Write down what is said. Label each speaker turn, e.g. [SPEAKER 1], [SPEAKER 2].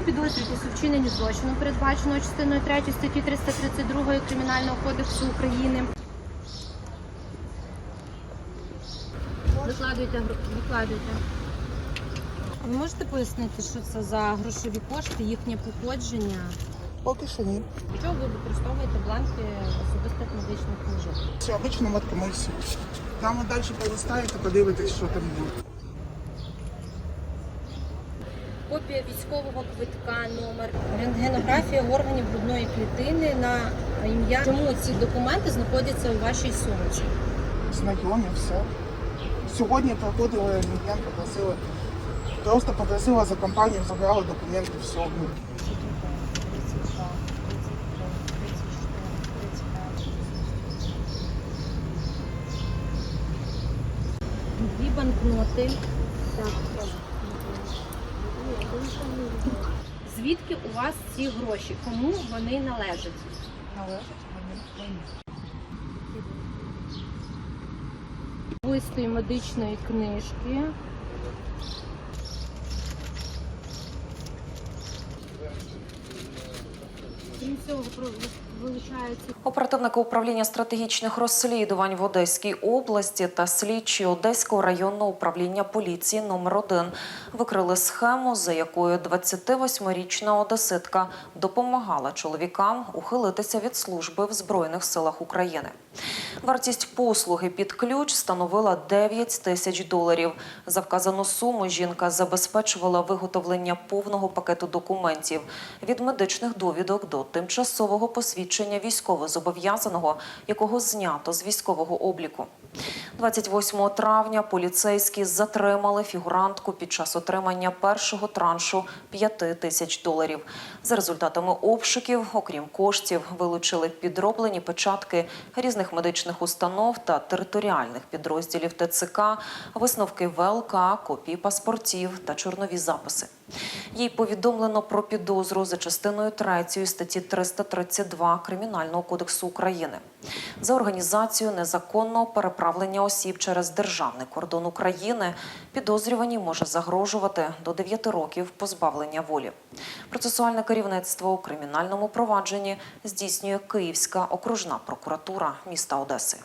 [SPEAKER 1] Ви підозрюєтесь у вчиненні злочину, передбаченого частиною 3 статті 332 Кримінального кодексу України. Викладуйте, викладуйте. Ви можете пояснити, що це за грошові кошти, їхнє походження?
[SPEAKER 2] Поки що ні.
[SPEAKER 1] Для чого ви використовуєте бланки особистих медичних книжок?
[SPEAKER 2] Все, обично медкомисію. Там ви далі полистаєте, подивитесь, що там буде.
[SPEAKER 1] Копія військового квитка, номер, рентгенографія органів грудної клітини на ім'я. Чому ці документи знаходяться у вашій сумці?
[SPEAKER 2] Знайомі, все. Сьогодні проходили рентген, попросили. Просто попросила за компанію, забрали документи, все.
[SPEAKER 1] Дві банкноти. Звідки у вас ці гроші? Кому вони належать?
[SPEAKER 2] Належить мені.
[SPEAKER 1] Листи медичної книжки. Цього, вилучається
[SPEAKER 3] управління стратегічних розслідувань в Одеській області та слідчі Одеського районного управління поліції номер 1 викрили схему, за якою 28-річна одеситка допомагала чоловікам ухилитися від служби в Збройних силах України. Вартість послуги під ключ становила 9 тисяч доларів. За вказану суму жінка забезпечувала виготовлення повного пакету документів від медичних довідок до тимчасового посвідчення військовозобов'язаного, якого знято з військового обліку. 28 травня поліцейські затримали фігурантку під час отримання першого траншу 5 тисяч доларів. За результатами обшуків, окрім коштів, вилучили підроблені печатки різних медичних установ та територіальних підрозділів ТЦК, висновки ВЛК, копії паспортів та чорнові записи. Їй повідомлено про підозру за частиною 3 статті 332 Кримінального кодексу України за організацію незаконного переправлення осіб через державний кордон України. Підозрювані може загрожувати до 9 років позбавлення волі. Процесуальне керівництво у кримінальному провадженні здійснює Київська окружна прокуратура міста Одеси.